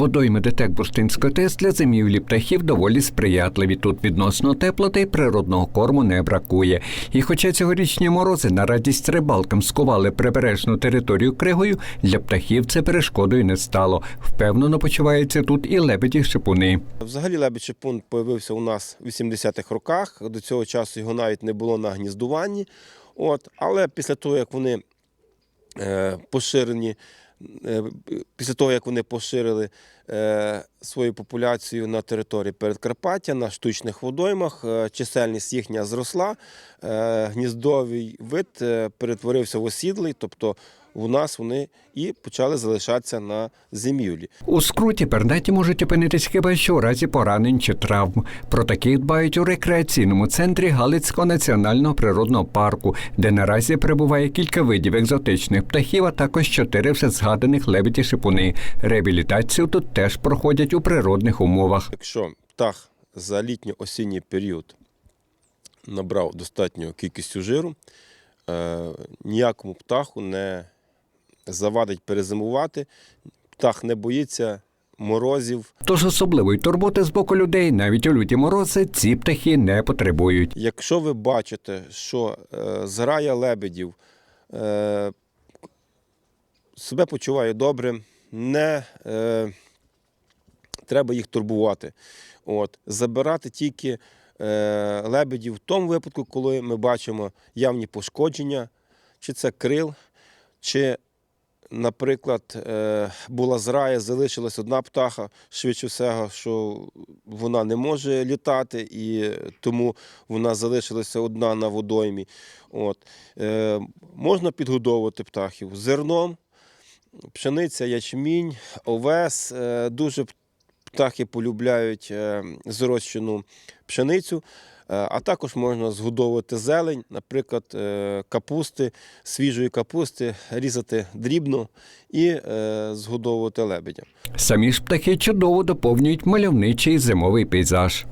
Водойми ДТЕК Бурштинської ТЕС для зимівлі птахів доволі сприятливі. Тут відносно тепло та й природного корму не бракує. І хоча цьогорічні морози на радість рибалкам скували прибережну територію кригою, для птахів це перешкодою не стало. Впевнено почуваються тут і лебеді шипуни. Взагалі лебідь шипун появився у нас в 80-х роках. До цього часу його навіть не було на гніздуванні. От, але після того, як вони е, поширені, після того, як вони поширили е, свою популяцію на території Передкарпаття, на штучних водоймах, е, чисельність їхня зросла, е, гніздовий вид е, перетворився в осідлий, тобто у нас вони і почали залишатися на зимівлі. У скруті пернаті можуть опинитись хіба що у разі поранень чи травм. Про таких дбають у рекреаційному центрі Галицького національного природного парку, де наразі перебуває кілька видів екзотичних птахів, а також чотири вже згаданих лебеді шипуни. Реабілітацію тут теж проходять у природних умовах. Якщо птах за літньо-осінній період набрав достатньою кількістю жиру, е, ніякому птаху не завадить перезимувати, птах не боїться морозів. Тож особливої турботи з боку людей навіть у люті морози ці птахи не потребують. Якщо ви бачите, що е, зграя лебедів е, себе почуває добре, не е, треба їх турбувати. От, забирати тільки е, лебедів в тому випадку, коли ми бачимо явні пошкодження, чи це крил, чи, наприклад, е, була зрая, залишилась одна птаха, швидше всього, що вона не може літати, і тому вона залишилася одна на водоймі. От. Е, можна підгодовувати птахів зерном, пшениця, ячмінь, овес. Е, дуже птахи полюбляють е, зрощену пшеницю. Е, А також можна згодовувати зелень, наприклад, е, капусти, свіжої капусти, різати дрібно і згодовувати лебедя. Самі ж птахи чудово доповнюють мальовничий зимовий пейзаж.